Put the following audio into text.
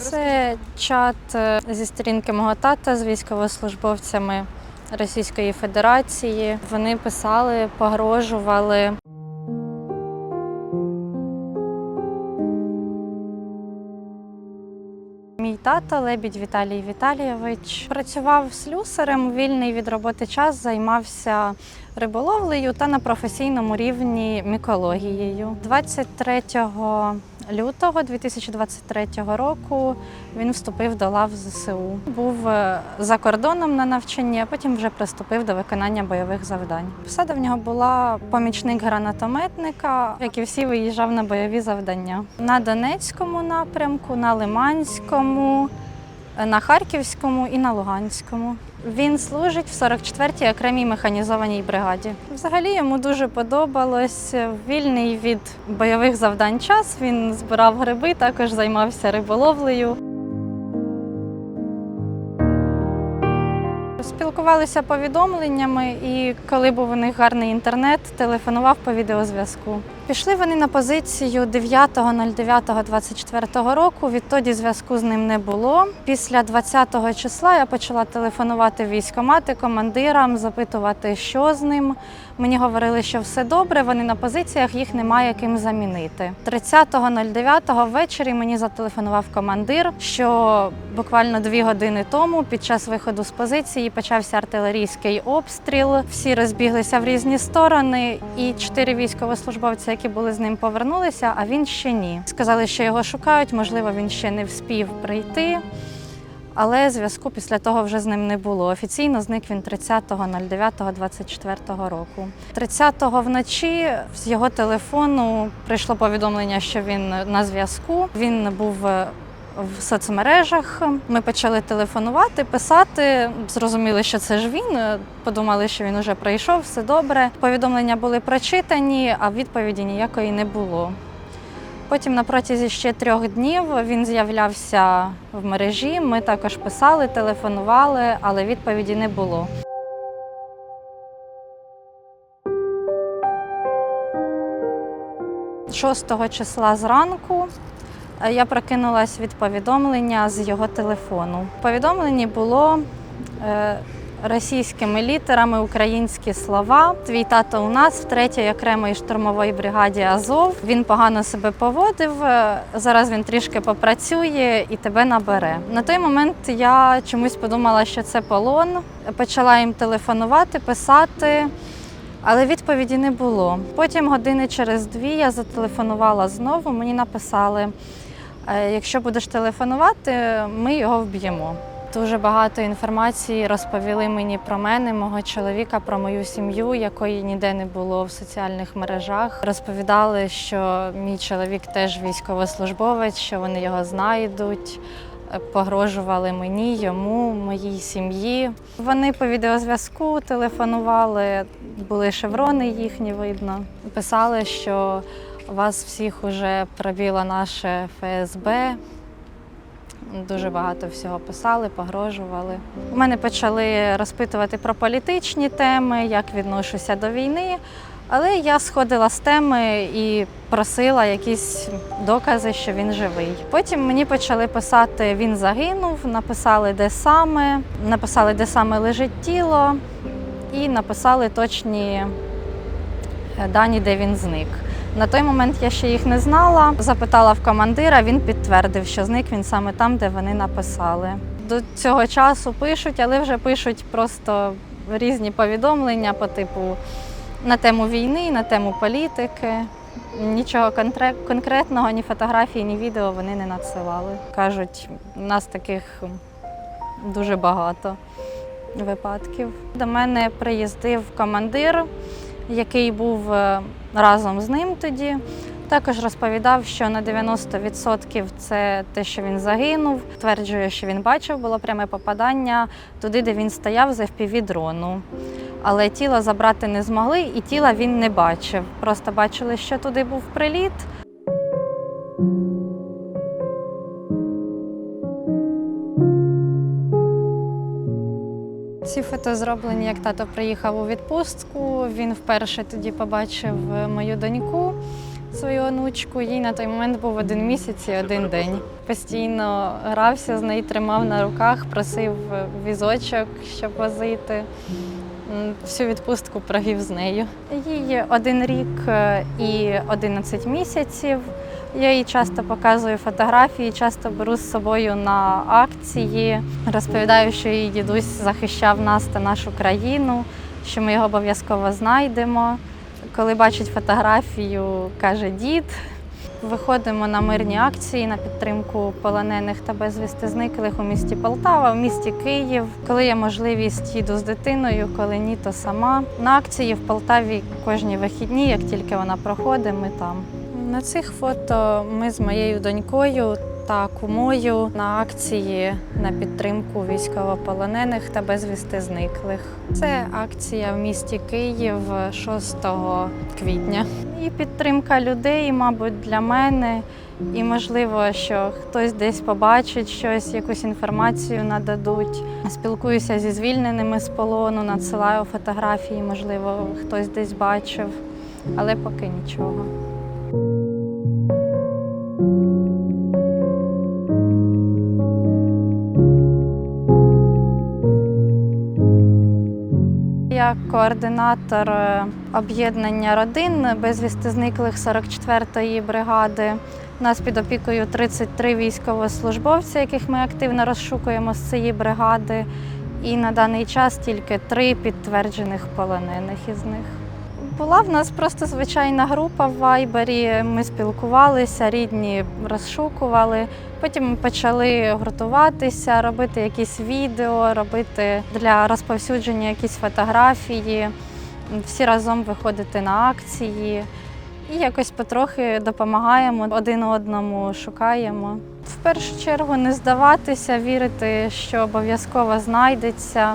Це чат е, зі сторінки мого тата з військовослужбовцями Російської Федерації. Вони писали, погрожували. Мій тато Лебідь Віталій Віталійович працював слюсарем. Вільний від роботи час займався риболовлею та на професійному рівні мікологією. 23 лютого 2023 року він вступив до лав ЗСУ. Був е, за кордоном на навчанні, а потім вже приступив до виконання бойових завдань. Посада в нього була помічник гранатометника, як і всі виїжджав на бойові завдання на Донецькому напрямку, на Лиманському, е, на Харківському і на Луганському. Він служить в 44-й окремій механізованій бригаді. Взагалі йому дуже подобалось вільний від бойових завдань час. Він збирав гриби, також займався риболовлею. Спілкувалися повідомленнями, і коли був у них гарний інтернет, телефонував по відеозв'язку. Пішли вони на позицію 9.09.24 року. Відтоді зв'язку з ним не було. Після 20 числа я почала телефонувати в військкомати командирам, запитувати, що з ним. Мені говорили, що все добре, вони на позиціях, їх немає ким замінити. 30.09 ввечері мені зателефонував командир, що буквально дві години тому, під час виходу з позиції, почався артилерійський обстріл. Всі розбіглися в різні сторони, і чотири військовослужбовці, які були з ним, повернулися, а він ще ні. Сказали, що його шукають, можливо, він ще не вспів прийти. Але зв'язку після того вже з ним не було. Офіційно зник він 30.09.24 року. 30-го вночі з його телефону прийшло повідомлення, що він на зв'язку. Він був в соцмережах. Ми почали телефонувати, писати. Зрозуміли, що це ж він. Подумали, що він уже прийшов, все добре. Повідомлення були прочитані, а відповіді ніякої не було. Потім на протязі ще трьох днів він з'являвся в мережі. Ми також писали, телефонували, але відповіді не було. Шостого числа зранку я прокинулась від повідомлення з його телефону. В повідомленні було е, російськими літерами українські слова. Твій тато у нас в третій окремої штурмової бригаді Азов. Він погано себе поводив. е, Зараз він трішки попрацює і тебе набере. На той момент я чомусь подумала, що це полон. Почала їм телефонувати, писати. Але відповіді не було. Потім години через дві я зателефонувала знову. Мені написали: «Е, якщо будеш телефонувати, ми його вб'ємо. Дуже багато інформації розповіли мені про мене, мого чоловіка, про мою сім'ю, якої ніде не було в соціальних мережах. Розповідали, що мій чоловік теж військовослужбовець, що вони його знайдуть. Е, Погрожували мені, йому, моїй сім'ї. Вони по відеозв'язку телефонували, були шеврони їхні видно. Писали, що вас всіх уже пробіло наше ФСБ. Дуже багато всього писали, погрожували. У мене почали розпитувати про політичні теми, як відношуся до війни. Але я сходила з теми і просила якісь докази, що він живий. Потім мені почали писати, він загинув, написали, де саме, написали, де саме лежить тіло, і написали точні дані, де він зник. На той момент я ще їх не знала. Запитала в командира, він підтвердив, що зник він саме там, де вони написали. До цього часу пишуть, але вже пишуть просто різні повідомлення по типу на тему війни, на тему політики. Нічого конкретного, ні фотографій, ні відео вони не надсилали. Кажуть, у нас таких дуже багато випадків. До мене приїздив командир, який був е, разом з ним тоді. Також розповідав, що на 90% це те, що він загинув. Тверджує, що він бачив, було пряме попадання туди, де він стояв з fpv дрону. Але тіло забрати не змогли, і тіла він не бачив. Просто бачили, що туди був приліт. Ці фото зроблені, як тато приїхав у відпустку. Він вперше тоді побачив мою доньку. свою онучку. Їй на той момент був один місяць і один день. Постійно грався з нею, тримав на руках, просив візочок, щоб возити. Всю відпустку провів з нею. Їй один рік е, і 11 місяців. Я їй часто показую фотографії, часто беру з собою на акції, розповідаю, що її дідусь захищав нас та нашу країну, що ми його обов'язково знайдемо. Коли бачить фотографію, каже дід. Виходимо на мирні акції на підтримку полонених та безвісти зниклих у місті Полтава, в місті Київ. Коли є можливість, їду з дитиною, коли ні, то сама. На акції в Полтаві кожні вихідні, як тільки вона проходить, ми там. На цих фото ми з моєю донькою та кумою на акції на підтримку військовополонених та безвісти зниклих. Це акція в місті Київ 6 квітня. І підтримка людей, мабуть, для мене. І можливо, що хтось десь побачить щось, якусь інформацію нададуть. Спілкуюся зі звільненими з полону, надсилаю фотографії, можливо, хтось десь бачив, але поки нічого. Я координатор е, об'єднання родин безвісти зниклих 44-ї бригади. У нас під опікою 33 військовослужбовці, яких ми активно розшукуємо з цієї бригади. І на даний час тільки три підтверджених полонених із них. Була в нас просто звичайна група в Вайбері. Ми спілкувалися, рідні розшукували. Потім почали гуртуватися, робити якісь відео, робити для розповсюдження якісь фотографії, всі разом виходити на акції. І якось потрохи допомагаємо один одному, шукаємо. В першу чергу не здаватися, вірити, що обов'язково знайдеться.